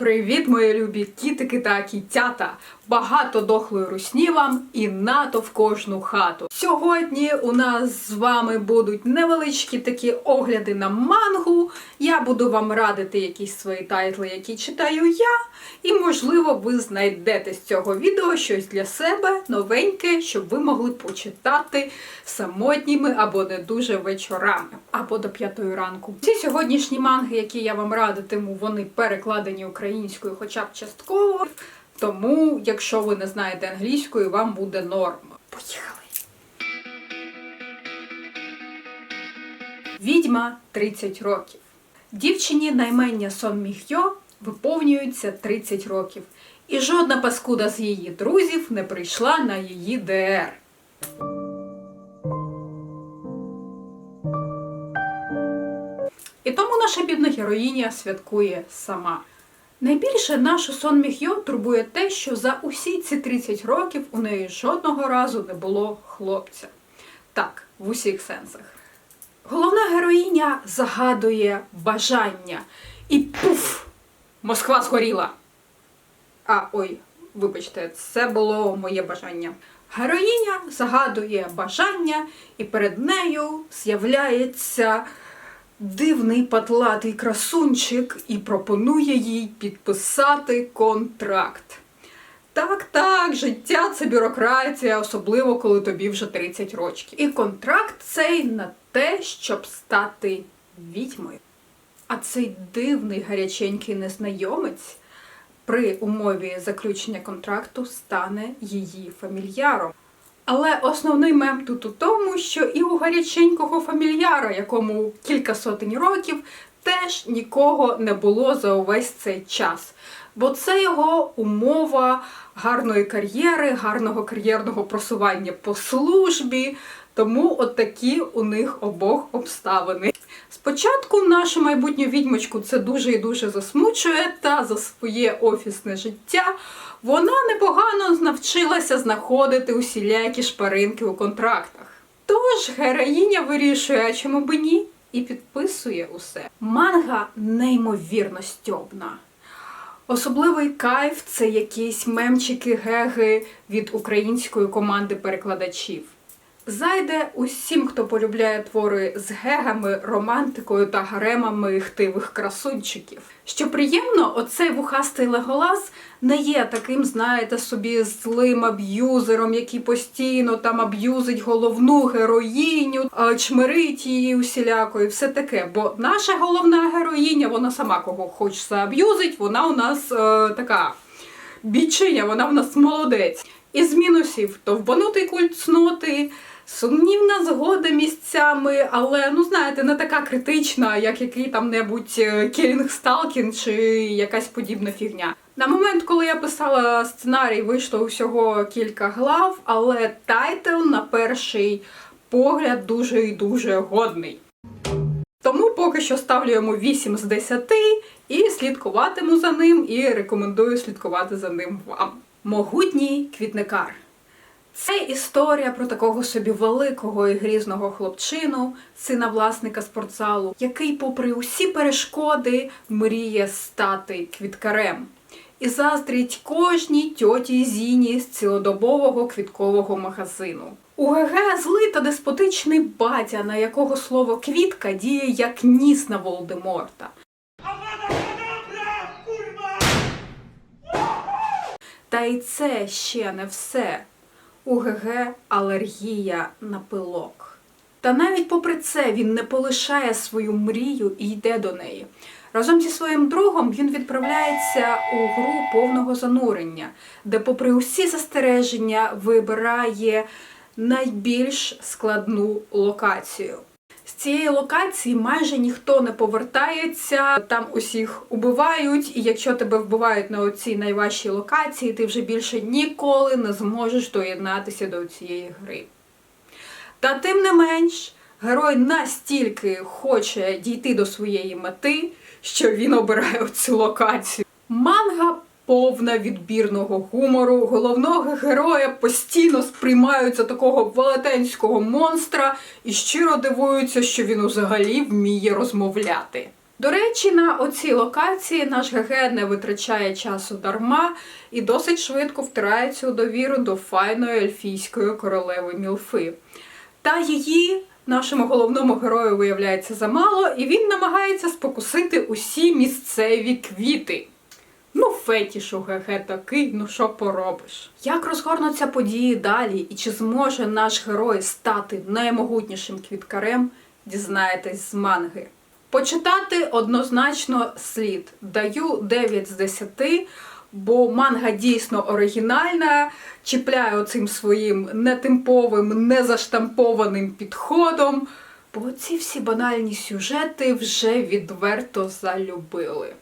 Привіт, мої любі кітики та кітята! Багато дохлої русні вам і НАТО в кожну хату. Сьогодні у нас з вами будуть невеличкі такі огляди на мангу. Я буду вам радити якісь свої тайтли, які читаю я. І, можливо, ви знайдете з цього відео щось для себе новеньке, щоб ви могли почитати самотніми або не дуже вечорами, або до п'ятої ранку. Ці сьогоднішні манги, які я вам радитиму, вони перекладені українською, хоча б частково. Тому, якщо ви не знаєте англійської, вам буде норм. Поїхали! Відьма 30 років. Дівчині наймення Сон Міхьо виповнюється 30 років, і жодна паскуда з її друзів не прийшла на її ДР. І тому наша бідна героїня святкує сама. Найбільше нашу Сон Міхьо турбує те, що за усі ці 30 років у неї жодного разу не було хлопця. Так, в усіх сенсах. Головна героїня загадує бажання і пуф! Москва згоріла. А, ой, вибачте, це було моє бажання. Героїня загадує бажання, і перед нею з'являється дивний патлатий красунчик і пропонує їй підписати контракт. Так, так, життя це бюрократія, особливо коли тобі вже 30 років. І контракт цей на те, щоб стати відьмою. А цей дивний гаряченький незнайомець при умові заключення контракту стане її фамільяром. Але основний мем тут у тому, що і у гаряченького фамільяра, якому кілька сотень років, теж нікого не було за увесь цей час. Бо це його умова гарної кар'єри, гарного кар'єрного просування по службі. Тому от такі у них обох обставини. Спочатку нашу майбутню відьмочку це дуже і дуже засмучує, та за своє офісне життя вона непогано навчилася знаходити усілякі шпаринки у контрактах. Тож героїня вирішує, а чому би ні, і підписує усе. Манга неймовірно стьобна. Особливий кайф це якісь мемчики, геги від української команди перекладачів. Зайде усім, хто полюбляє твори з гегами, романтикою та гаремами хтивих красунчиків. Що приємно, оцей вухастий леголас не є таким, знаєте, собі злим аб'юзером, який постійно там аб'юзить головну героїню, чмирить її усіляко і все таке. Бо наша головна героїня, вона сама кого хоче зааб'юзить, вона у нас е, така бійчиня, вона в нас молодець. Із мінусів товбанутий культ цноти, сумнівна згода місцями, але ну знаєте, не така критична, як який там небудь Кілінг Сталкін чи якась подібна фігня. На момент, коли я писала сценарій, вийшло усього кілька глав, але тайтл на перший погляд дуже і дуже годний. Тому поки що ставлю йому 8 з 10 і слідкуватиму за ним, і рекомендую слідкувати за ним вам. Могутній квітникар. Це історія про такого собі великого і грізного хлопчину, сина власника спортзалу, який, попри усі перешкоди, мріє стати квіткарем. І заздрить кожній тьоті Зіні з цілодобового квіткового магазину. У ГГ злий та деспотичний батя, на якого слово квітка діє як ніс на Волдеморта. Та й це ще не все. У ГГ алергія на пилок. Та навіть попри це він не полишає свою мрію і йде до неї. Разом зі своїм другом він відправляється у гру повного занурення, де, попри усі застереження, вибирає найбільш складну локацію. Цієї локації майже ніхто не повертається, там усіх убивають, і якщо тебе вбивають на оцій найважчій локації, ти вже більше ніколи не зможеш доєднатися до цієї гри. Та тим не менш, герой настільки хоче дійти до своєї мети, що він обирає цю локацію. Манга повна відбірного гумору. Головного героя постійно сприймають за такого велетенського монстра і щиро дивуються, що він взагалі вміє розмовляти. До речі, на оцій локації наш ГГ не витрачає часу дарма і досить швидко втирається у довіру до файної ельфійської королеви Мілфи. Та її нашому головному герою виявляється замало, і він намагається спокусити усі місцеві квіти. Ну, фетіш у ГГ такий, ну що поробиш? Як розгорнуться події далі, і чи зможе наш герой стати наймогутнішим квіткарем, дізнаєтесь з манги. Почитати однозначно слід. Даю 9 з 10, бо манга дійсно оригінальна, чіпляє оцим своїм нетимповим, незаштампованим підходом. Бо ці всі банальні сюжети вже відверто залюбили.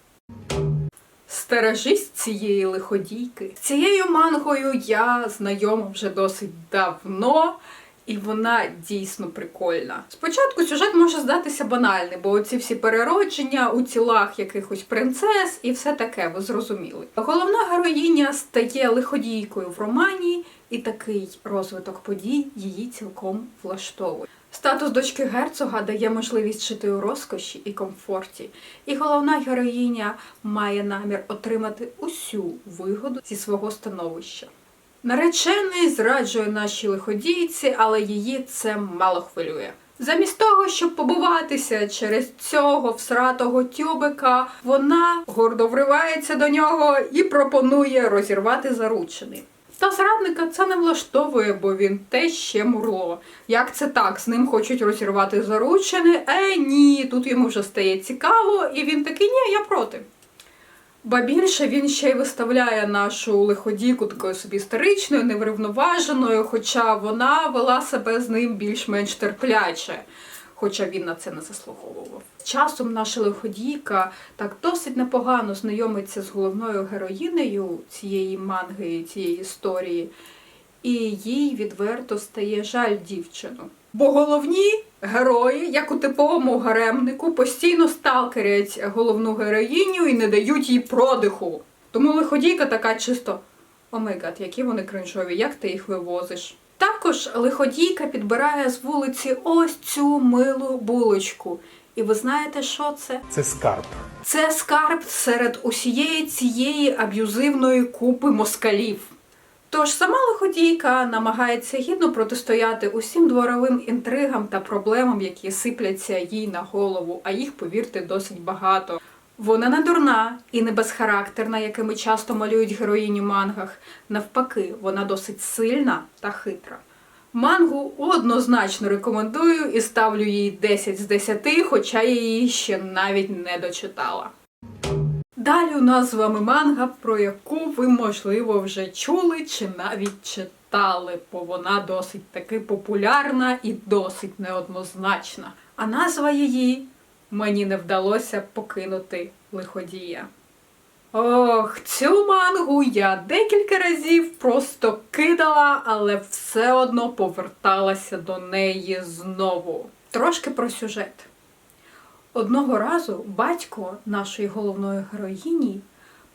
Стережись цієї лиходійки. З цією мангою я знайома вже досить давно, і вона дійсно прикольна. Спочатку сюжет може здатися банальним, бо оці всі переродження у тілах якихось принцес і все таке, ви зрозуміли. Головна героїня стає лиходійкою в романі, і такий розвиток подій її цілком влаштовує. Статус дочки герцога дає можливість жити у розкоші і комфорті, і головна героїня має намір отримати усю вигоду зі свого становища. Наречений зраджує нашій лиходійці, але її це мало хвилює. Замість того, щоб побуватися через цього всратого тюбика, вона гордо вривається до нього і пропонує розірвати заручини. Та зрадника це не влаштовує, бо він те ще мурло. Як це так? З ним хочуть розірвати заручини? Е, ні, тут йому вже стає цікаво, і він такий, ні, я проти. Ба більше він ще й виставляє нашу лиходійку такою собі історичною, неврівноваженою, хоча вона вела себе з ним більш-менш терпляче, хоча він на це не заслуговував. Часом наша лиходійка так досить непогано знайомиться з головною героїнею цієї манги, цієї історії, і їй відверто стає жаль дівчину. Бо головні герої, як у типовому гаремнику, постійно сталкерять головну героїню і не дають їй продиху. Тому лиходійка така чисто о май гад, які вони кринжові, як ти їх вивозиш? Також лиходійка підбирає з вулиці ось цю милу булочку. І ви знаєте, що це? Це скарб. Це скарб серед усієї цієї аб'юзивної купи москалів. Тож сама лиходійка намагається гідно протистояти усім дворовим інтригам та проблемам, які сипляться їй на голову, а їх, повірте, досить багато. Вона не дурна і не безхарактерна, якими часто малюють героїні мангах. Навпаки, вона досить сильна та хитра. Мангу однозначно рекомендую і ставлю їй 10 з 10, хоча я її ще навіть не дочитала. Далі у нас з вами манга, про яку ви, можливо, вже чули чи навіть читали, бо вона досить таки популярна і досить неоднозначна. А назва її мені не вдалося покинути лиходія. Ох, цю мангу я декілька разів просто кидала, але все одно поверталася до неї знову. Трошки про сюжет. Одного разу батько нашої головної героїні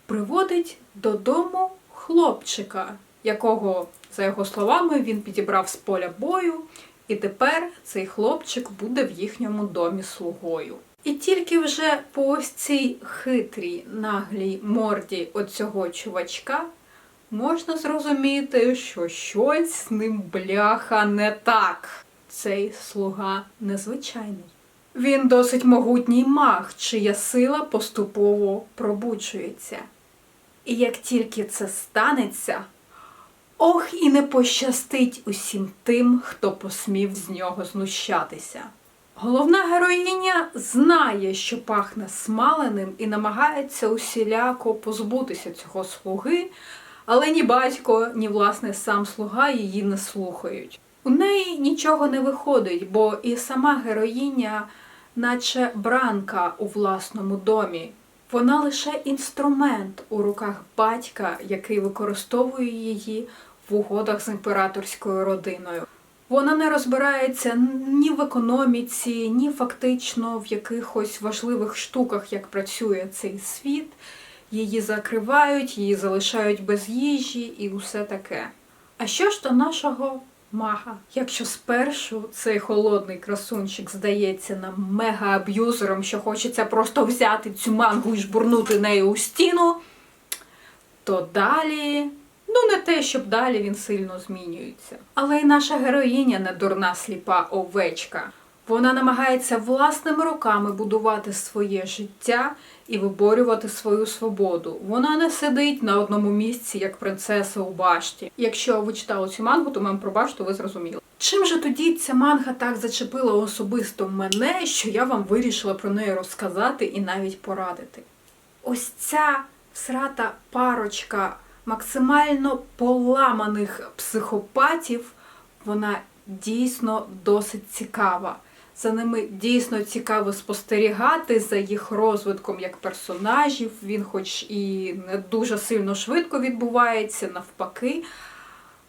приводить додому хлопчика, якого, за його словами, він підібрав з поля бою, і тепер цей хлопчик буде в їхньому домі слугою. І тільки вже по ось цій хитрій наглій морді оцього чувачка можна зрозуміти, що щось з ним бляха не так. Цей слуга незвичайний. Він досить могутній маг, чия сила поступово пробуджується. І як тільки це станеться, ох і не пощастить усім тим, хто посмів з нього знущатися. Головна героїня знає, що пахне смаленим і намагається усіляко позбутися цього слуги, але ні батько, ні власне сам слуга її не слухають. У неї нічого не виходить, бо і сама героїня, наче бранка у власному домі. Вона лише інструмент у руках батька, який використовує її в угодах з імператорською родиною. Вона не розбирається ні в економіці, ні фактично в якихось важливих штуках, як працює цей світ. Її закривають, її залишають без їжі і усе таке. А що ж до нашого мага. Якщо спершу цей холодний красунчик здається нам мега-аб'юзером, що хочеться просто взяти цю мангу і жбурнути нею у стіну, то далі. Ну, не те, щоб далі він сильно змінюється. Але й наша героїня не дурна сліпа овечка. Вона намагається власними руками будувати своє життя і виборювати свою свободу. Вона не сидить на одному місці, як принцеса у башті. Якщо ви читали цю мангу, то мем про ви зрозуміли. Чим же тоді ця манга так зачепила особисто мене, що я вам вирішила про неї розказати і навіть порадити? Ось ця срата парочка максимально поламаних психопатів, вона дійсно досить цікава. За ними дійсно цікаво спостерігати за їх розвитком як персонажів. Він, хоч і не дуже сильно швидко відбувається, навпаки.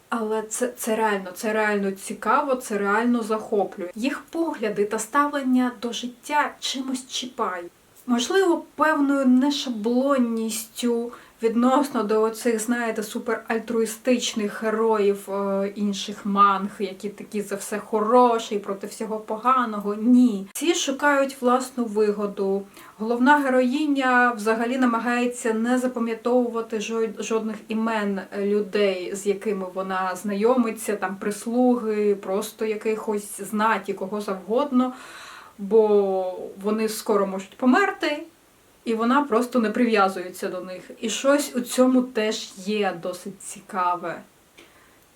Але це, це реально, це реально цікаво, це реально захоплює. Їх погляди та ставлення до життя чимось чіпають. Можливо, певною нешаблонністю відносно до оцих, знаєте, суперальтруїстичних героїв е, інших манг, які такі за все хороше і проти всього поганого. Ні. Ці шукають власну вигоду. Головна героїня взагалі намагається не запам'ятовувати жо- жодних імен людей, з якими вона знайомиться, там прислуги, просто якихось знаті, кого завгодно, бо вони скоро можуть померти. І вона просто не прив'язується до них. І щось у цьому теж є досить цікаве.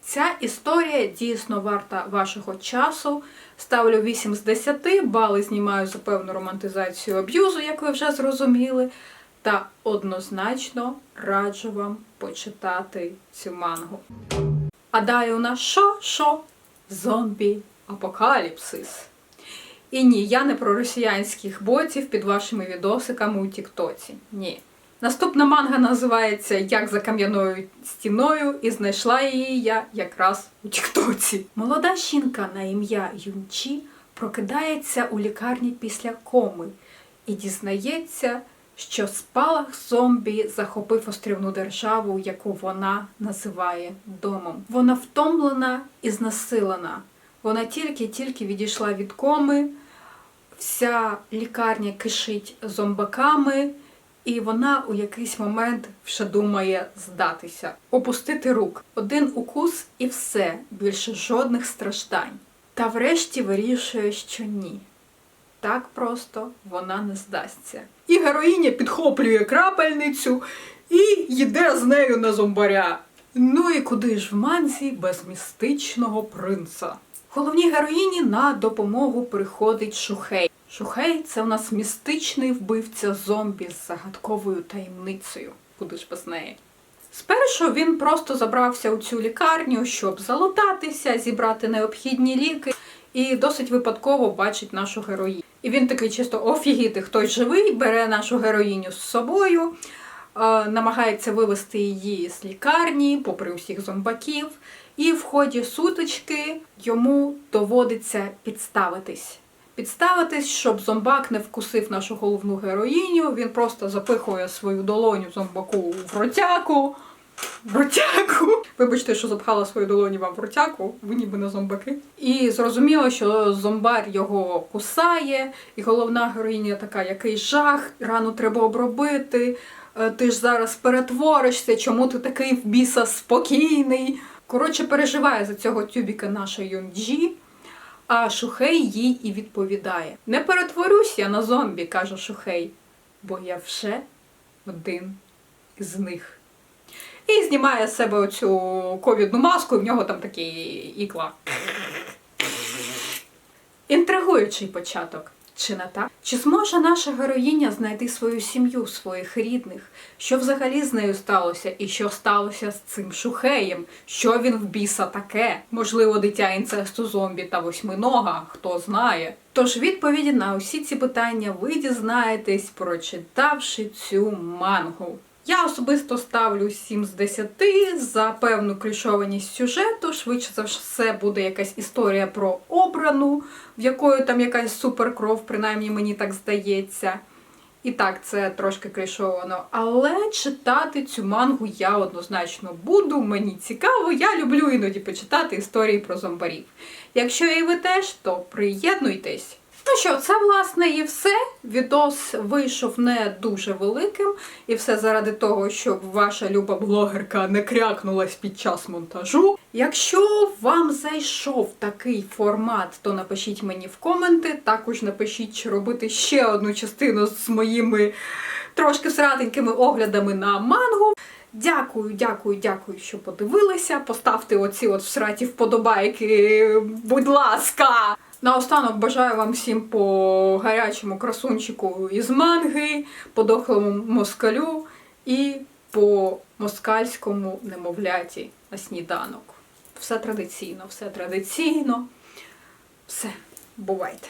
Ця історія дійсно варта вашого часу. Ставлю 8 з 10, бали знімаю за певну романтизацію аб'юзу, як ви вже зрозуміли. Та однозначно раджу вам почитати цю мангу. А далі у нас що? Що? Зомбі апокаліпсис. І ні, я не про росіянських ботів під вашими відосиками у Тіктоці. Ні. Наступна манга називається Як за кам'яною стіною, і знайшла її я якраз у Тіктоці. Молода жінка на ім'я Юнчі прокидається у лікарні після коми і дізнається, що спалах зомбі захопив острівну державу, яку вона називає домом. Вона втомлена і знесилена. Вона тільки-тільки відійшла від коми, вся лікарня кишить зомбаками, і вона у якийсь момент вже думає здатися, опустити рук. Один укус і все, більше жодних страждань. Та врешті вирішує, що ні. Так просто вона не здасться. І героїня підхоплює крапельницю і йде з нею на зомбаря. Ну і куди ж в манзі без містичного принца? Головній героїні на допомогу приходить Шухей. Шухей це у нас містичний вбивця зомбі з загадковою таємницею. Куди ж без неї? Спершу він просто забрався у цю лікарню, щоб залутатися, зібрати необхідні ліки, і досить випадково бачить нашу героїню. І він такий чисто офігіти, хтось живий, бере нашу героїню з собою, намагається вивести її з лікарні, попри усіх зомбаків, і в ході сутички йому доводиться підставитись. Підставитись, щоб зомбак не вкусив нашу головну героїню. Він просто запихує свою долоню зомбаку в ротяку. В ротяку. Вибачте, що запхала свою долоню вам в ротяку, ви ніби не зомбаки. І зрозуміло, що зомбар його кусає, і головна героїня така, який жах, рану треба обробити. Е, Ти ж зараз перетворишся, чому ти такий в біса спокійний. Коротше, переживає за цього тюбіка наша Юнджі. А Шухей їй і відповідає: Не перетворюсь я на зомбі, каже Шухей, бо я вже один із них. І знімає з себе оцю ковідну маску, і в нього там такі ікла. Інтригуючий початок. Чи не так? Чи зможе наша героїня знайти свою сім'ю, своїх рідних? Що взагалі з нею сталося? І що сталося з цим шухеєм? Що він в біса таке? Можливо, дитя інцесту зомбі та восьминога, хто знає. Тож відповіді на усі ці питання ви дізнаєтесь, прочитавши цю мангу. Я особисто ставлю 7 з 10 за певну клішованість сюжету. Швидше за все буде якась історія про обрану, в якої там якась суперкров, принаймні мені так здається. І так, це трошки кришовано, але читати цю мангу я однозначно буду. Мені цікаво, я люблю іноді почитати історії про зомбарів. Якщо і ви теж, то приєднуйтесь. Ну що, це власне і все. Відос вийшов не дуже великим, і все заради того, щоб ваша люба блогерка не крякнулась під час монтажу. Якщо вам зайшов такий формат, то напишіть мені в коменти. Також напишіть, чи робити ще одну частину з моїми трошки сратенькими оглядами на мангу. Дякую, дякую, дякую, що подивилися. Поставте оці от всраті вподобайки, будь ласка. Наостанок бажаю вам всім по гарячому красунчику із манги, по дохлому москалю і по москальському немовляті на сніданок. Все традиційно, все традиційно. Все, бувайте.